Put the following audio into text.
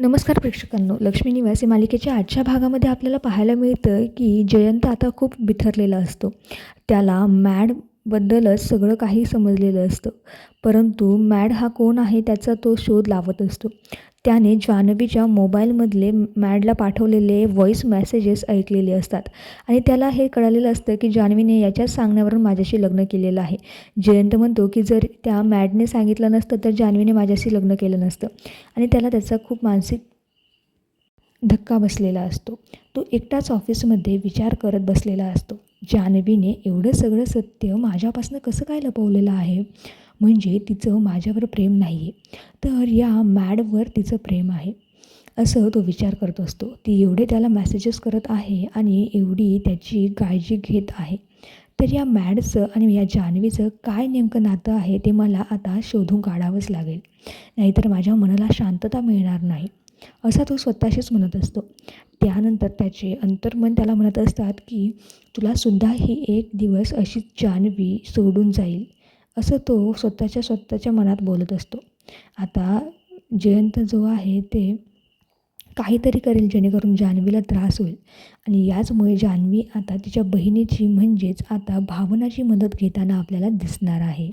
नमस्कार प्रेक्षकांनो लक्ष्मी निवास या मालिकेच्या आजच्या भागामध्ये आपल्याला पाहायला मिळतं की जयंत आता खूप बिथरलेला असतो. त्याला मॅड बद्दलच सगळं काही समजलेलं असतं. परंतु मॅड हा कोण आहे त्याचा तो शोध लावत असतो. त्याने जान्हवीच्या मोबाईलमधले मॅडला पाठवलेले व्हॉईस मेसेजेस ऐकलेले असतात. आणि त्याला हे कळालेलं असतं की जान्हवीने याच्याच सांगण्यावरून माझ्याशी लग्न केलेलं आहे. जयंत म्हणतो की जर त्या मॅडने सांगितलं नसतं तर जान्हवीने माझ्याशी लग्न केलं नसतं. आणि त्याला त्याचा खूप मानसिक धक्का बसलेला असतो. तो एकटाच ऑफिसमध्ये विचार करत बसलेला असतो. जान्हवीने एवढं सगळं सत्य माझ्यापासून कसं काय लपवलेलं आहे? म्हणजे तिचं माझ्यावर प्रेम नाही आहे तर या मॅडवर तिचं प्रेम आहे. असं तो विचार करत असतो. ती एवढे त्याला मेसेजेस करत आहे आणि एवढी त्याची काळजी घेत आहे. तर या मॅडचं आणि या जान्हवीचं काय नेमकं नातं आहे ते मला आता शोधून काढावंच लागेल. नाहीतर माझ्या मनाला शांतता मिळणार नाही. असा तो स्वतःशीच म्हणत असतो. त्यानंतर त्याचे अंतर्मन त्याला म्हणत असतात की तुलासुद्धा ही एक दिवस अशी जान्हवी सोडून जाईल असं तो स्वतःच्या स्वतःच्या मनात बोलत असतो. आता जयंत जो आहे ते काहीतरी करेल जेणेकरून जान्हवीला त्रास होईल. आणि याचमुळे जान्हवी आता तिच्या बहिणीची म्हणजेच आता भावनाची मदत घेताना आपल्याला दिसणार आहे.